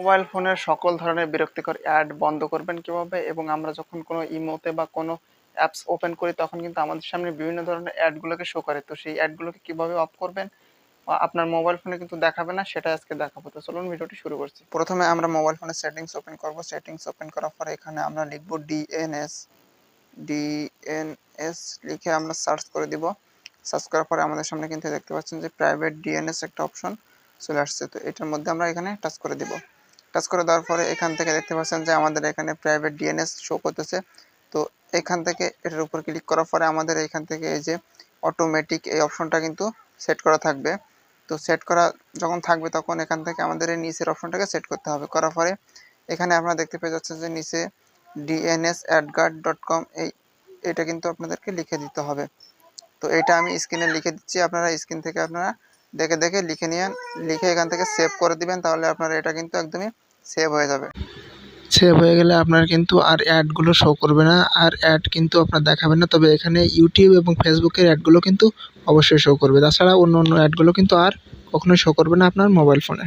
Mobile ফোনের সকল ধরনের বিরক্তিকর অ্যাড বন্ধ করবেন কীভাবে? এবং আমরা যখন কোনো ইমোতে বা কোনো অ্যাপস ওপেন করি, তখন কিন্তু আমাদের সামনে বিভিন্ন ধরনের অ্যাডগুলোকে শো করে। তো সেই অ্যাডগুলোকে কীভাবে অফ করবেন? আপনার মোবাইল ফোনে কিন্তু দেখাবে না, সেটা আজকে দেখাবো। তো চলুন ভিডিওটি শুরু করছি। প্রথমে আমরা মোবাইল ফোনের সেটিংস ওপেন করব। সেটিংস ওপেন করার পরে এখানে আমরা লিখব ডিএনএস ডিএনএস লিখে আমরা সার্চ করে দিব। সার্চ করার পরে আমাদের সামনে কিন্তু দেখতে পাচ্ছেন যে প্রাইভেট ডিএনএস একটা অপশন চলে আসছে। তো এটার মধ্যে আমরা এখানে টাচ করে দিব। টাচ করে দেওয়ার পরে এখান থেকে দেখতে পাচ্ছেন যে আমাদের এখানে প্রাইভেট ডিএনএস শো করতেছে। তো এখান থেকে এটার উপর ক্লিক করার পরে আমাদের এখান থেকে এই যে অটোমেটিক এই অপশনটা কিন্তু সেট করা থাকবে। তো সেট করা যখন থাকবে তখন এখান থেকে আমাদের এই নিচের অপশনটাকে সেট করতে হবে। করার পরে এখানে আপনারা দেখতে পেয়ে যাচ্ছেন যে নিচে ডিএনএস অ্যাডগার্ড ডট কম এই এটা কিন্তু আপনাদেরকে লিখে দিতে হবে। তো এটা আমি স্ক্রিনে লিখে দিচ্ছি। আপনারা স্ক্রিন থেকে আপনারা দেখে দেখে লিখে নিয়ে লিখে এখান থেকে সেভ করে দিবেন, তাহলে আপনার এটা কিন্তু একদমই সেভ হয়ে যাবে। সেভ হয়ে গেলে আপনার কিন্তু আর অ্যাডগুলো শো করবে না, আর অ্যাড কিন্তু আপনার দেখাবে না, তবে এখানে ইউটিউব এবং ফেসবুকের অ্যাডগুলো কিন্তু অবশ্যই শো করবে। তাছাড়া অন্য অন্য অ্যাডগুলো কিন্তু আর কখনোই শো করবে না আপনার মোবাইল ফোনে